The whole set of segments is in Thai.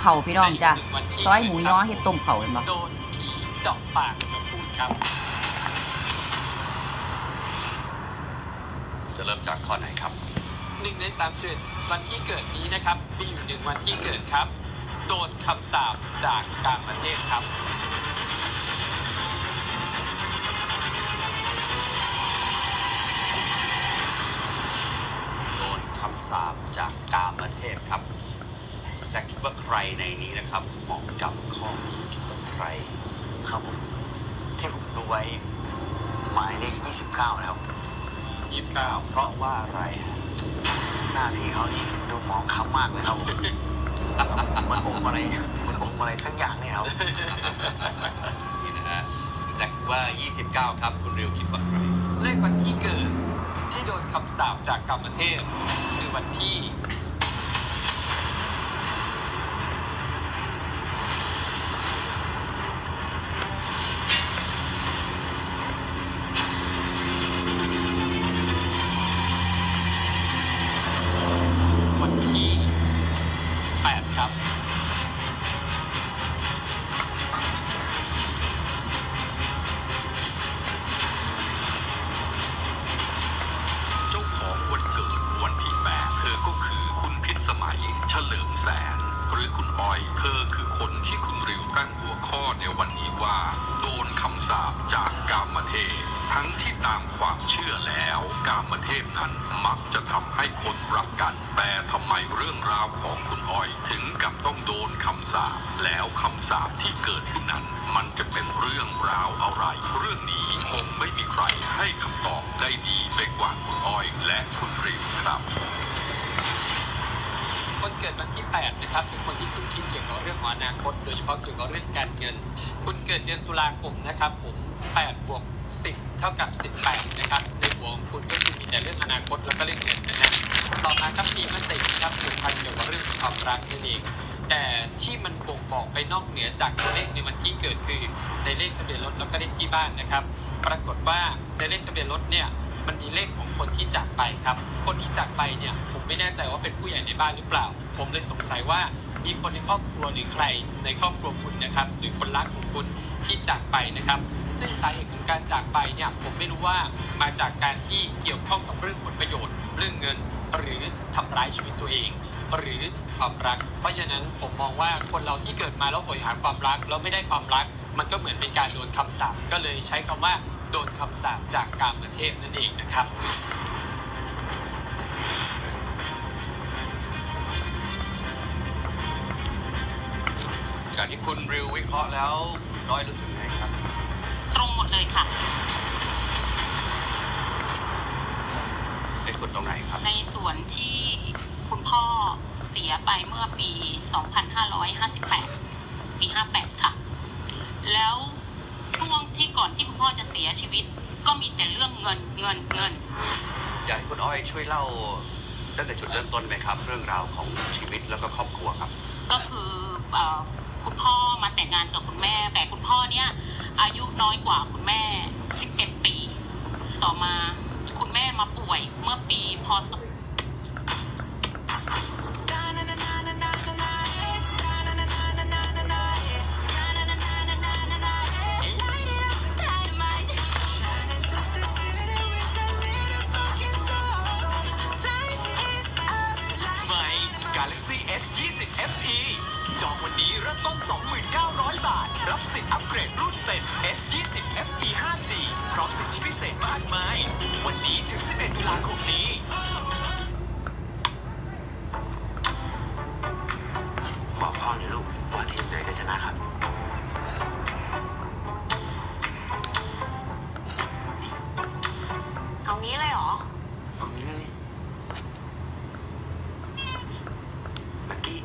ต้มเข่าพี่น้องจ้ะในวันที่ซอยหมูย้อเฮ็ดต้มเข่าเห็นบ่โดนผีเจาะปากมาพูดครับ จะเริ่มจากข้อไหนครับหนึ่งในสามสิบวันที่เกิดนี้นะครับ มีอยู่หนึ่งวันที่เกิดครับ โดนคำสาปจากการประเทศครับโดนคำสาปจากกามประเทศครับ แซคคิดว่าใครในนี้นะครับเหมาะกับข้อนี้คิดว่าใครครับผมที่ผมดูไว้หมายเลข29แล้ว29เพราะว่าอะไรฮะหน้าพี่เขานี่ดูหมองคล้ำมากเลยครับผมมันอมอะไรมันอมอะไรสักอย่างเนี่ยครับนี่นะฮะแซคคิดว่า 29 ครับ คุณริวคิดว่าใครเลขวันที่เกิดที่โดนคำสาปจากกรรมเทพคือวันที่ เกิดวันที่ 8 นะครับ เป็นคนที่คุณคิดเกี่ยวกับเรื่องของอนาคต โดยเฉพาะเกี่ยวกับเรื่องการเงิน คุณเกิดเดือนตุลาคมนะครับผม8บวก10 เท่ากับ 18 นะครับ ในหัวของคุณก็คือมีแต่เรื่องอนาคตแล้วก็เรื่องเงินนะฮะต่อมาครับปีมะเสงครับผูกพันเกี่ยวกับเรื่องของความรักนั่นเองแต่ที่มันบ่งบอกไปนอกเหนือจากตัวเลขในวันที่เกิดคือในเลขทะเบียนรถแล้วก็เลขที่บ้านนะครับ ปรากฏว่าในเลขทะเบียนรถเนี่ย มันมีเลขของคนที่จากไปครับ คนที่จากไปเนี่ยผมไม่แน่ใจว่าเป็นผู้ใหญ่ในบ้านหรือเปล่า ผมเลยสงสัยว่ามีคนในครอบครัวหรือใครในครอบครัวคุณนะครับ หรือคนรักของคุณที่จากไปนะครับ ซึ่งสาเหตุของการจากไปเนี่ยผมไม่รู้ว่ามาจากการที่เกี่ยวข้องกับเรื่องผลประโยชน์ เรื่องเงิน หรือทำร้ายชีวิตตัวเอง หรือความรัก เพราะฉะนั้นผมมองว่าคนเราที่เกิดมาแล้วโหยหาความรักแล้วไม่ได้ความรัก มันก็เหมือนเป็นการโดนคำสาปก็เลยใช้คำว่า โดนคำสาปจากกามเทพนั่นเองนะครับจากที่คุณริววิเคราะห์แล้วน้อยรู้สึกไงครับ ตรงหมดเลยค่ะ ในส่วนตรงไหนครับ ในส่วนที่คุณพ่อเสียไปเมื่อปี 2558 ปี 58 ค่ะ แล้วช่วงที่ ก่อนที่คุณพ่อจะเสียชีวิต ก็มีแต่เรื่องเงินเงินเงิน อยากให้คุณอ้อยช่วยเล่าตั้งแต่จุดเริ่มต้นไหมครับ เรื่องราวของชีวิตแล้วก็ครอบครัวครับ ก็คือเอ่อคุณพ่อมาแต่งงานกับคุณแม่ แต่คุณพ่อเนี่ยอายุน้อยกว่าคุณแม่ 11 ปี ต่อมาคุณแม่มาป่วยเมื่อปีพศ เอางี้เลยเหรอ เอางี้เลยลักกี้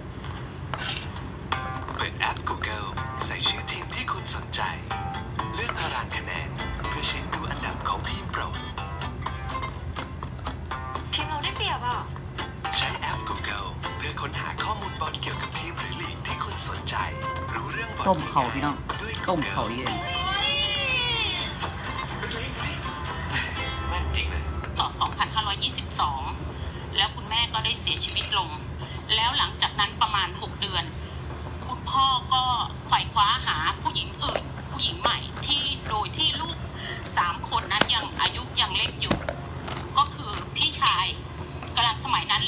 เปิดแอป Google ใส่ชื่อทีมที่คุณสนใจ เลือกตารางคะแนน เพื่อเช็คดูอันดับของทีมโปรด ทีมเราได้เปรียบอะ ใช้แอป Google เพื่อค้นหาข้อมูลบอลเกี่ยวกับทีมหรือลีกที่คุณสนใจ รู้เรื่องบอลต้มเข่าพี่น้อง ด้วย ต้ม Google เข่าเยอ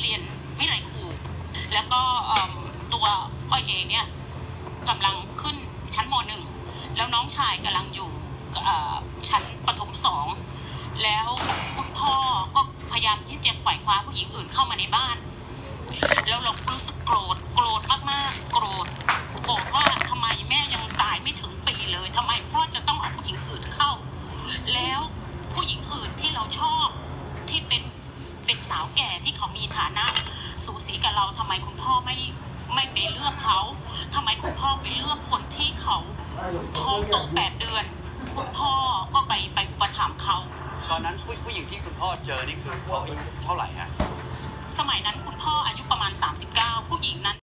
เรียนวิทยาลัยครูแล้วก็ตัวอ้อยเอเนี่ยกำลังขึ้นชั้นมหนึ่งแล้วน้องชายกำลังอยู่ชั้นประถมสองแล้วคุณพ่อก็พยายามที่จะขว่คว้าผู้หญิงอื่นเข้ามาในบ้าน แล้วเรารู้สึกโกรธโกรธมากๆ โกรธโกรธว่าทำไมแม่ยังตายไม่ถึงปีเลยทำไมพ่อจะต้องเอาผู้หญิงอื่นเข้า แล้วผู้หญิงอื่นที่เราชอบที่เป็น เป็นสาวแก่ที่เขามีฐานะ สูสีกับเราทำไมคุณพ่อไม่ไม่ไปเลือกเขาทำไมคุณพ่อไปเลือกคนที่เขาท้องโตแปดเดือน คุณพ่อก็ไปไปประถามเขา ตอนนั้นผู้ผู้หญิงที่คุณพ่อเจอนี่คือเขาอายุเท่าไหร่ฮะสมัยนั้นคุณพ่ออายุประมาณ 39 ผู้หญิงนั้น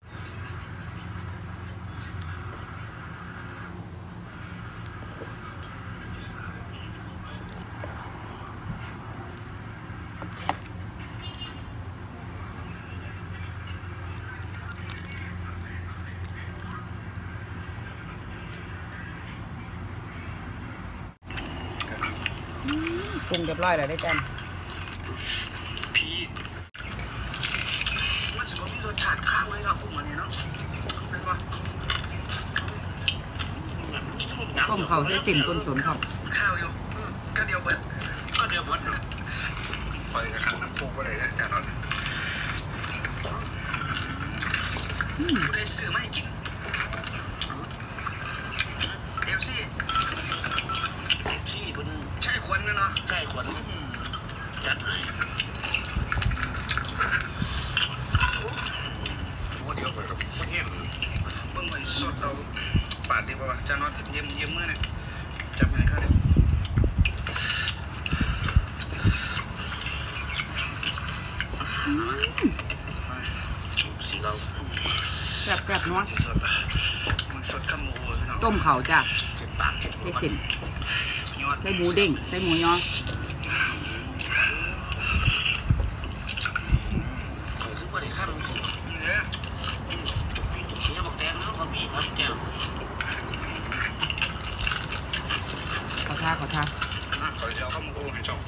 ปรุงเรียบร้อยแล้วได้อจ้ะผีมันจะมีรสชาติข้าวเลยเนาะกุ้งอันนี้เนาะเป็นว่าต้มเขาใส่สินต้นสนเขา ข้าวอยู่อืมก็เดียวเบิดก็เดียวเบิดปล่อยกับขันน้ำโคกไปเลยนะจานอนผู้ใดซื้อมาให้กินเอฟซีเอฟซีเป็นใช่ขวัญนะเนาะใช่ขวัญจัดให้โอ้เดียวเปิดกับโคตรเยี่ยมเบิ่งเหมือนสดเราปาดดีกว่าจานอนเยี่ยมเยี่ยมมือเนี่ยจับให้เขาเนี่ย สีเรา แซ่บแซ่บๆเนาะ สดมันสดข้ามหมูพี่น้อง ต้ม เขาจ้ะเจ็บปากเจ็บใส่สินยอดใส่หมูเด้งใส่หมูยอเขาคือว่าได้ข้ามสิเนี่ยจุกปีจุกเสียบอกแดงแล้วก็มีพัดแก้วขอท่าขอท่าอะขอจะเอาข้ามหมูให้จบ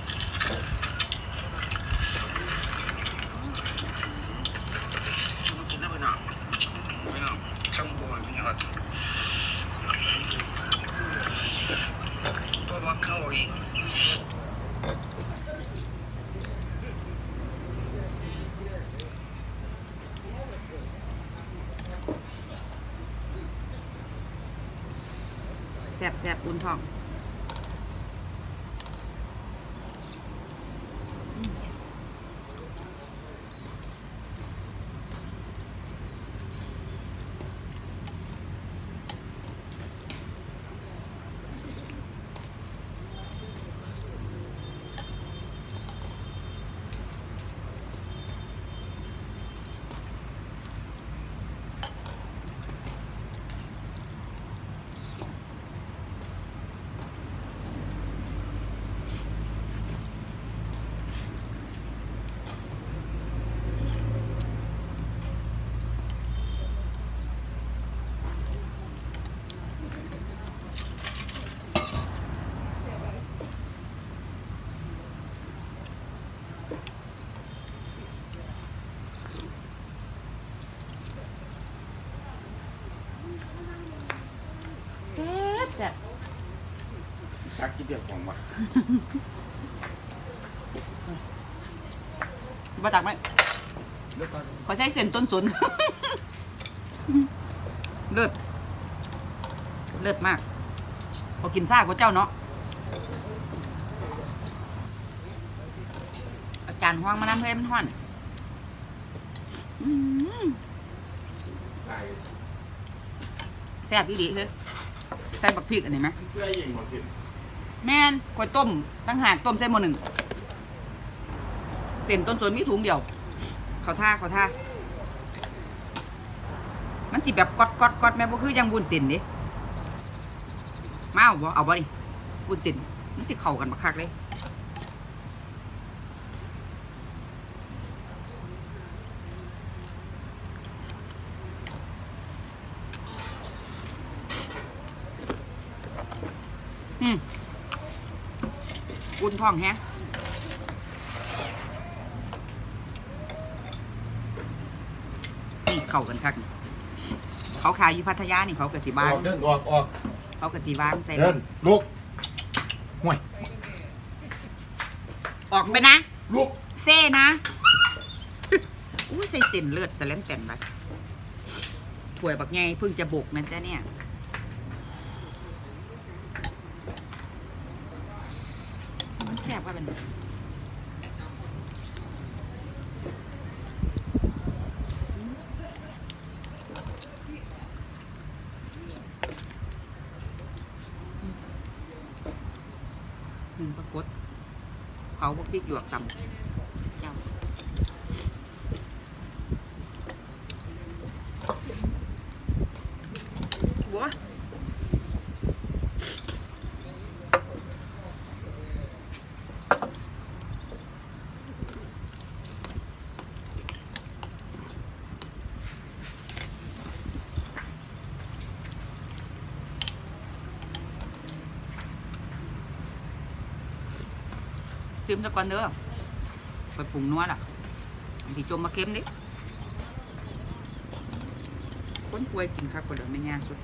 ชุบกินได้ไปหน่อยไปหน่อยข้ามหมูพี่ยอดตัวบักเข้าอีก แซ่บแซ่บอุ่นท้อง แซ่บแซ่บ ตั กกินเดียวของมามาตักไหมขอใช้เส้นต้นสน เลิศเลิศมากพอกินซ่าก็เจ้าเนาะอาจารย์ห้องมาน้ำเพื่อให้มันห้อนอืมแซ่บอีดีเลยใส่บักพริกอันนี้ไหม เพื่อยิงหมดสิ แม่นข่อยต้มตั้งหากต้มเส้นโมหนึ่งเส้นต้นสวนมีถุงเดียว เขาท่าเขาท่ามันสิแบบกอดกอดกอดแม่บ่คือยังบุญสินเด้มาเอาบ่เอาบ่ดิบุญสินมันสิเข่ากันมากคักเลยอืม อุ่นท้องแฮะนี่เข้ากันคักนี่เขาขายอยู่พัทยานี่เขากระสีอบ้างอกเดินออกออกเขากระสีบ้างใส่เดินลุกห่วยออกไปนะ ลุกเซ่นะอุ้ยใส่เส้นเลือดสแลมแตนไปถั่วยบักไงเพิ่งจะบุกนะจ๊ะเนี่ย มันแซ่บว่าเป็นห นึงปรากฏเผาพวกพริกหยวกตำ เตรียมตะกอนเด้อไปปรุงนัวล่ะทีจมมาเค็มดิคนป่วยกินข้าวก็เดี๋ยวไม่ง่ายสุด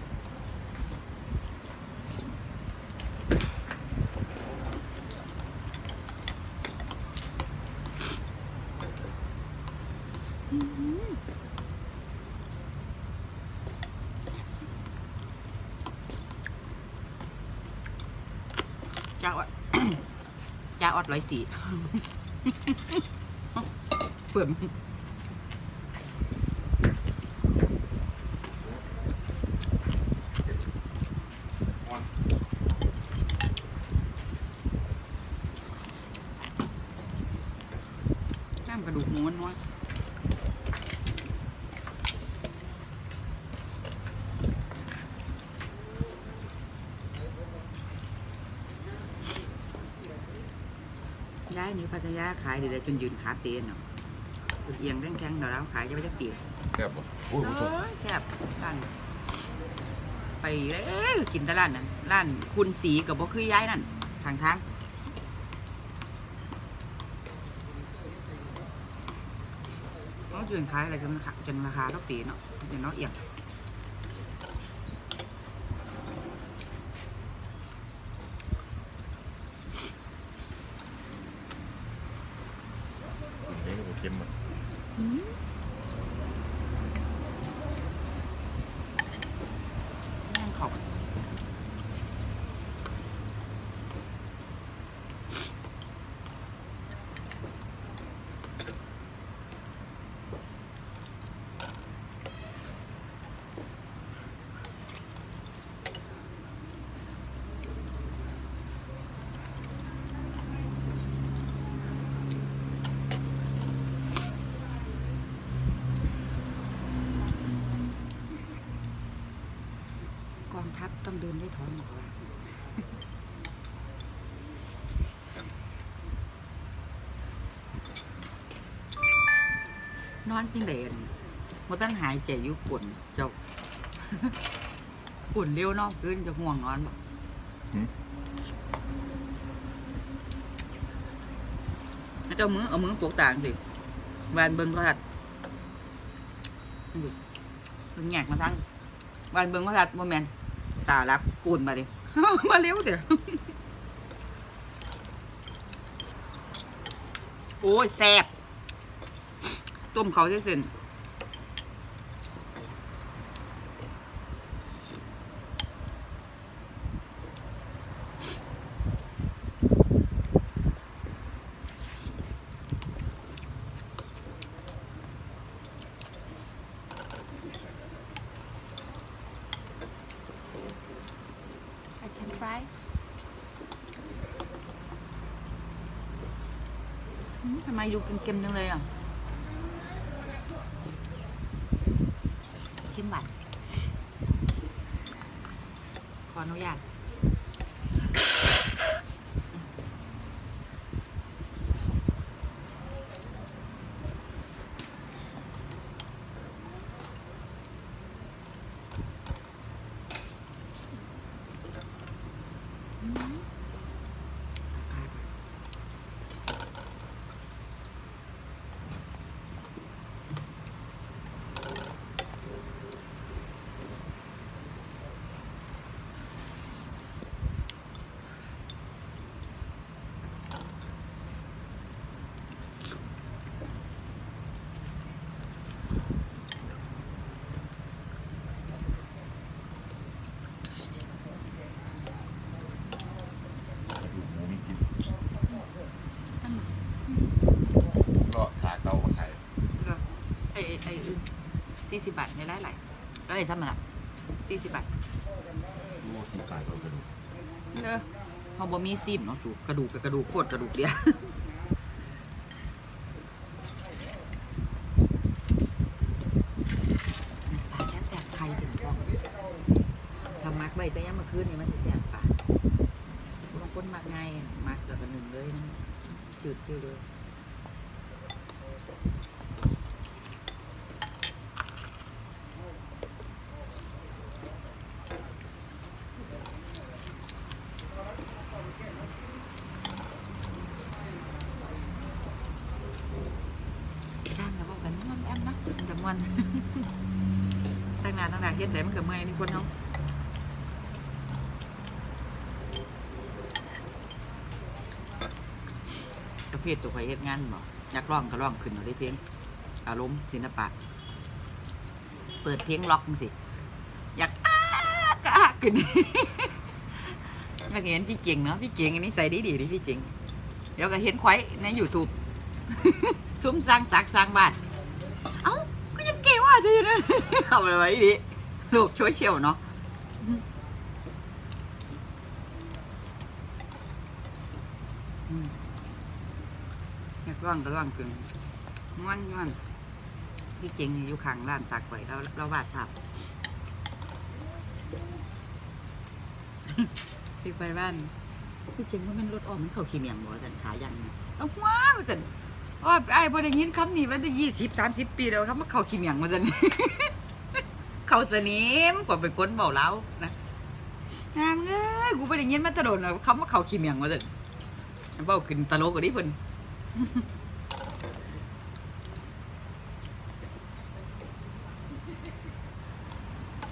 จ้าอ อด จ้า ออดร้อยสี่เปิดน้ำกระดูกหมูมันน้อยย้ายหนี้ พัทยาขายเดี๋ยวจนยืนขาเตียนเนาะเอียงแข็งๆเดี๋ยวเราขายจะไม่ได้เปลี่ยนแซ่บบ่โอ้ยโอ้โอ้ยยแซ่บร้านไปเลยกินแตร้านนั้นร้านคุณสีกับบ่คือย้ายนั่นทางทางน้องยืนขายอะไรจนราคาจนราคาต้องปีเนาะเดี๋ยวน้องเอียง เฮ้ยโอเค็มอะ ย่างเขากอง ทัพต้องเดินด้วยท้องหมอว่ะนอนจริงเด่นมันต้องหายใจอยุปุ่นเจ้าปุ่นเร็วเนอกขึ้นจะห่วงนอนบ่แล้วเจ้ามือเอามือปลูกต่างสิวานเบิ้งก็ทัดนี่ดิเบิ้งแงกมาทั้งวานเบิ้งก็ทัดโมเมนต ตารับกูนมาดิ มาเร็วเดี๋ยวโอ้ยแซ่บต้มเขาได้เส้นไอแคนฟรายทำไมอยู่เค็มจังเลยอะ ชิมบัตรขออนุญาตอืม บาทในหลายหลายๆก็เลยซ้ำมันละสี่สิบบาทโอ้สิบบาทต่อกระดูกเด้อเขาบ่มีซิมเนาะสูกระดูกกับกระดูกโคตรกระดูกเดียวปลาแซ่บๆไข่ถึงท้องทำมักใบแต่ยังเมื่อคืนนี่มันจะแซ่บปลาบางคนมักง่ายมักแล้วก็หนึ่งเลยมันจืดเจียวเลย จ้างกับว่ากันมันแอมนะจำ วันตั้งนานตั้งแต่เฮ็ดได้มันก็เมื่อยนี่คนเนาประเภทตัวข่อยเฮ็ดงานบ่อยากร้องก็ร้องขึ้นเอาได้เพลงอารมณ์ศิลปะเปิดเพลงล็อกสิ อยากอ้ากอ้าขึ้นอยากเห็นพี่เก่งเนาะพี่เก่งอันนี้ใส่ดีดีดิพี่เก่งเดี๋ยวก็เห็นควายใน YouTube ซุ้มสร้างสักสร้างบ้าน เอ้า จะอยู่นะเอาอะไรไว้ดิลูกช่วยเชียวเนาะอืมอยากร่องก็ร่องกึ่งง่วนง่วนพี่เจริงอยู่ข้างร้านสักไว้เราเราวาดภาพพี่ไปบ้านพี่เจริงว่ามันรถออกมันเข้าขี้เมียงบ่สันขายังนะเอาว้าวสั นว่าไอ้บ่ได้ยินคำนี้มาตั้งยี่สิบสามสิบปีแล้วครับมาเข้าขี้เหมียงมาจันเข้าสนิมกว่าเป็นคนเบาเล้านะงามเอ้ยกูบ่ได้ยินมาแตะโดนแล้วคำว่าเข้าขี้เหมียงมาจันเบาขึ้นตลกกว่านี้เพิ่น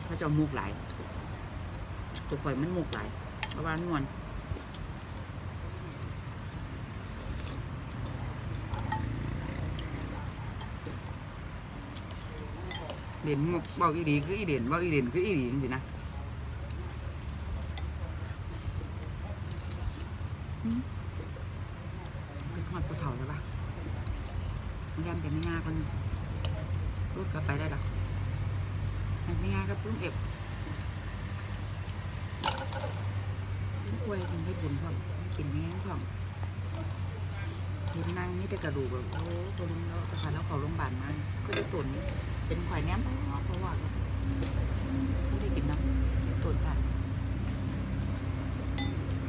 เขาเจะมุกหลายตัวข่อยมันมุกหลายเพราะว่ามันม่วน เด่นงกเบาอีดีคืออีเด่นเบาอีเด่นคืออีดีจริงๆนะอืมเป็นหอดปลาเถาแล้วปะยำเป็นไม่ง่ายคนนึงรูดกลับไปได้หรอไม่ง่ายก็ปรุ้งเอ็บปรุ้งอวยกินให้บุญพร้อมกินแห้งพร้อมเห็นนั่งนี่แต่กระดูกแบบโอ้ตัวลุงแล้วแต่ขาแล้วเขาโรงพยาบาลมาก็ได้ตุนนี่ เป็นข่อยแนมเพราะว่าเพราะว่าไม่ได้กินน้ำตุ่นค่ะ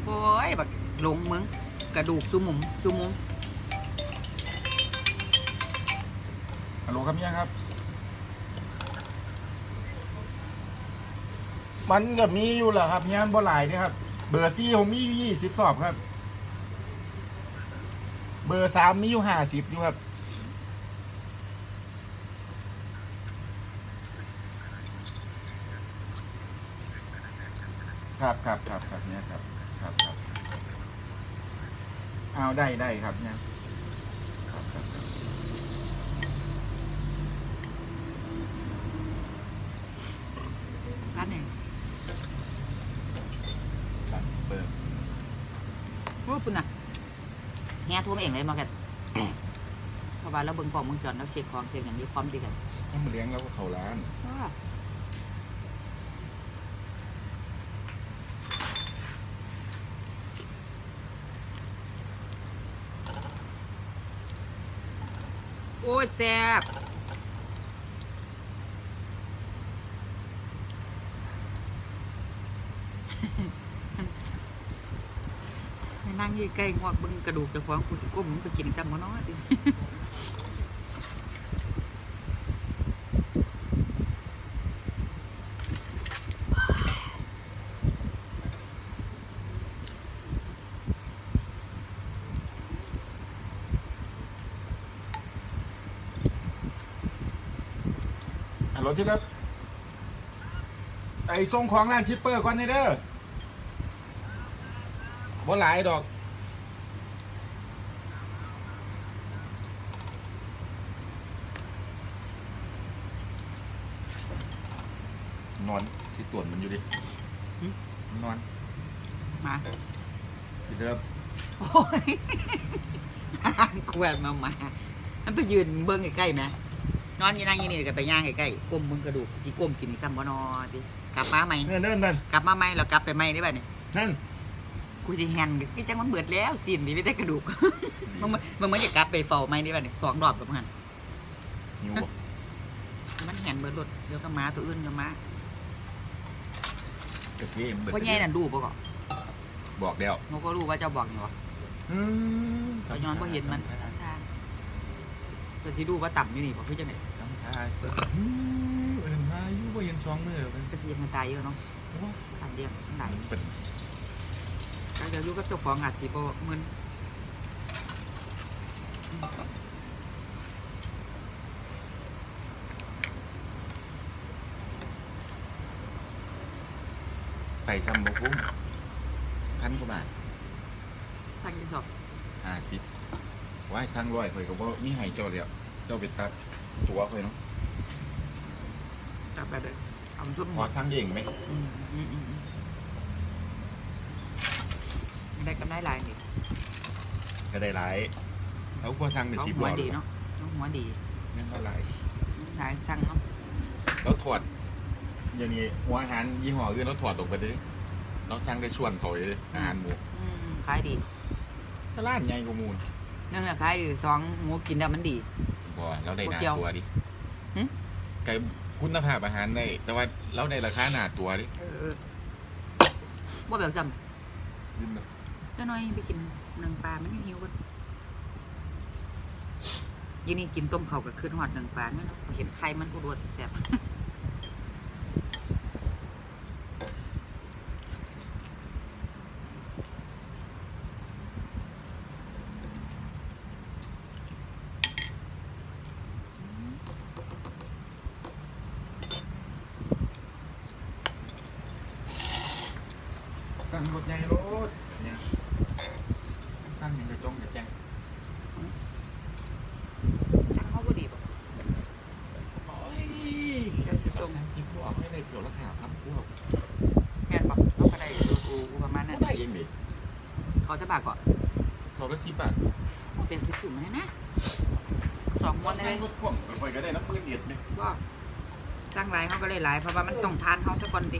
โอ้ยแบักหลงมึงกระดูกซุมุมซุมุมฮัลโหลครับยังครับ มันก็มีอยู่แหละครับยังบ่หลายนี่ครับ เบอร์ซี่ผมมีอยู่ยี่สิบสอบครับ เบอร์สามมีอยู่ห้าสิบอยู่ครับ ครับครับครับครับเนี่ยครับครับครับเอาได้ได้ครับเนี่ยครับครับครับร้านไหนครับเบอร์โอ้ปุ่นน่ะแง่ทั่มเองเลยมาแกเพราะว่าเราเบิ่งกล่องเบิ่งจอนเราเช็คของเช็คอย่างนี้ความดีกันถ้ามาเลี้ยงแล้วก็เขาร้านว้า อ้ยแซ่บนั่งยี่ไก่งอกบึงกระดูกเจะฟ้องกูสิก้มมึงไปกินจำมันน้อยดิ ที่แล้วไอ้ส่งของร้านชิปเปอร์ก่อนนี่เด้อบ่หลายดอก นอนสิตรวจมันอยู่ดิหึ นอนมาที่เดิมโอ้ยกวนมามามันไปยืนเบิ้งใกล้ๆไหม นอนอยี่นั่งอยี่นี่ก็ไปย่างใกล้ๆก้มมึงกระดูกจีก้มกินอีกซ้ำบ่นอดิกลับมาไหมนั่นนั่นนั่นกลับมาไหมเรากลับไปไหมได้ป่ะเนี่ยนั่นกูสิแฮนคือจังมันเบิดแล้วสินนี่ไม่ได้กระดูกมันมันมันเหมันจะกลับไปเฝ้าไหมได้ป่ะเนี่ยสองรอบแบบนั้นหิวบ่มันแฮนเบิดรถเดี๋ยวก็มาตัวอื่นก็มากะเทียมเบิดเพราะแง่นั่นดูปะก่อนบอกแล้วหนูก็รู้ว่าเจ้าบอกอยู่วะอืมก็ย้อนเพราะเห็นมันทางทาง ก็สิดูว่าต่ำอยู่นี่บอกคือจังไหนทำท่าเสืออืมเอินมาอยู่บ่เห็นสองมือแล้วกันก็สิยังมันตายเยอะเนาะโอ้ขันเดียวมันไหลเป็นก็เดี๋ยวอยู่กับเจ้าของอาจสิบ่มึนไปซ้ำบ่คุ้มพันกว่าบาทสั่งที่สอบห้าสิบว่าให้สั่งร้อยข่อยก็บ่มีให้เจ้าแล้ว เจ้าไปตัดตัวข่อยเนาะกลับแบบเลยเอาชุดพหัอวสั่งเองไหมอืมอืมอืมอืมได้กำไรหลายนี่ก็ได้หลายแล้วพอสั่งเป็นเขาสิบหัวร้อยดีเนาะเขาหัวดีนั่นก็หลายหลายสั่งเนาะแล้วถอดอย่างนี้หัวอาหารยี่ห้ออื่นเราถอดออกไปเลยเราสั่งได้ชวนเขาเลยอาหารหมูอืมขายดี ตลาดใหญ่กว่าหมูล หนึ่งอะขายดีสองหมูกินแล้วมันดี บ่เราได้หนาบ่เกี่ยวตัวดิหึ ไก่คุณภาพอาหารได้แต่ว่าเราได้ราคาหนาตัวดิเออว่าแบบจยืนแบบำก็น้อยไปกินหนึ่งปลามันยังหิวกันยี่นี่กินต้มเขาวกับขึ้นหอดหนึ่งปลาไม่เนาะเห็นไข่มันกูรวดแสบ สั่งรถใหญ่รถเนี่ยสั่งอย่างกระจงกระแจง ช่างเขาก็ดีป่ะ โอ้ยเดี๋ยวจะส่งสิบพวกไม่ได้เกี่ยวราคาครับพวก แม่นป่ะเขาก็ได้ดูกูประมาณนั้น ได้เองดิ เขาจะบากก่อนเขาละสิบบาทเป็นทุกถุงเลยนะสองม้วนได้เลสั่ยงรถพ่วงไปก็ได้น้ำปืนเอ็ดเนี่ยว่าสร้างหลายเขาก็เลยหลายเพราะว่ามันต้องทานเขาสักก่อนติ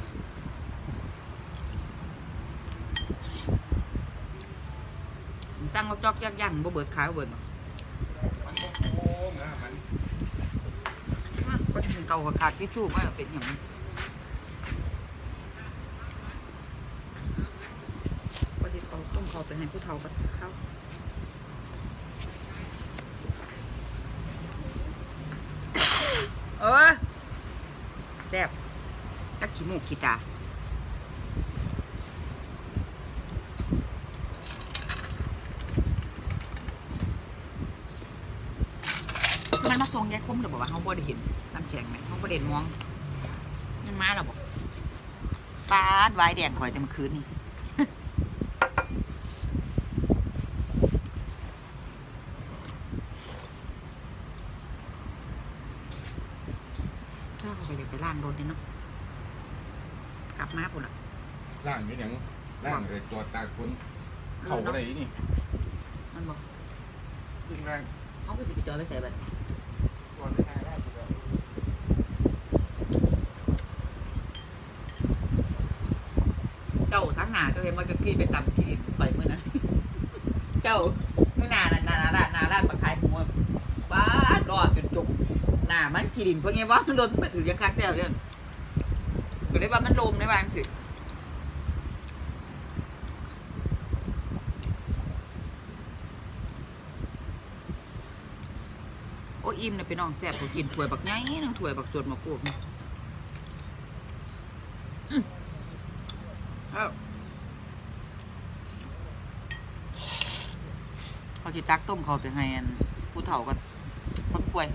สร้างเขาจอกยักยันบ่เบิดขายบ่เบิดหรอกมันก็โค้งนะมัน ก็ถึงเก่ากับขาดที่ชูว่าเป็นอย่างนี้ก็ที่ เขาต้มเขาไปให้ผู้เฒ่ากับข้าเออแซ่บตักขี้มูกขี้ตามันมาส่งยายคุ้มหรือบอกว่าเขาบ่ได้เห็นน้ำแข็งไหมเขาบ่ได้มองมันมาหรอบอกปาดไว้แดงข่อยแต่เมื่อคืนนี่ ถ้าเขาอยากไปล่างรถนี่เนาะกลับมาปุ่นอะ ล่างนี่อย่างล่างเลยตัวตาคน เข่าอะไรนี่มันบอกยิ่งล่างเขาก็จะไปจอยไปใส่บัตรตัวไม่ได้ได้สุดแล้วเจ้าทั้งหนาเจ้าเห็นว่าจะขี้ไปต่ำที่ดินไปเมื่อนั้นเจ้าเมื่อหนาน่ะหนาหนาหนาด้านปลาคายหมูอะบ้ารอดจนจบหนามันขี้ดินเพราะไงว่ามันโดนมาถือยังคักแต่เรื่องก็เลยว่ามันลมในบางสิโอิ่มนะพี่น้องแซ่บผมกินถ้วยบักไงนึงถ้วยบักส่วนบักกูกนี่อืมเอาเขาจิตักต้มเขาไปให้อันผู้เฒ่ากับคนป่วย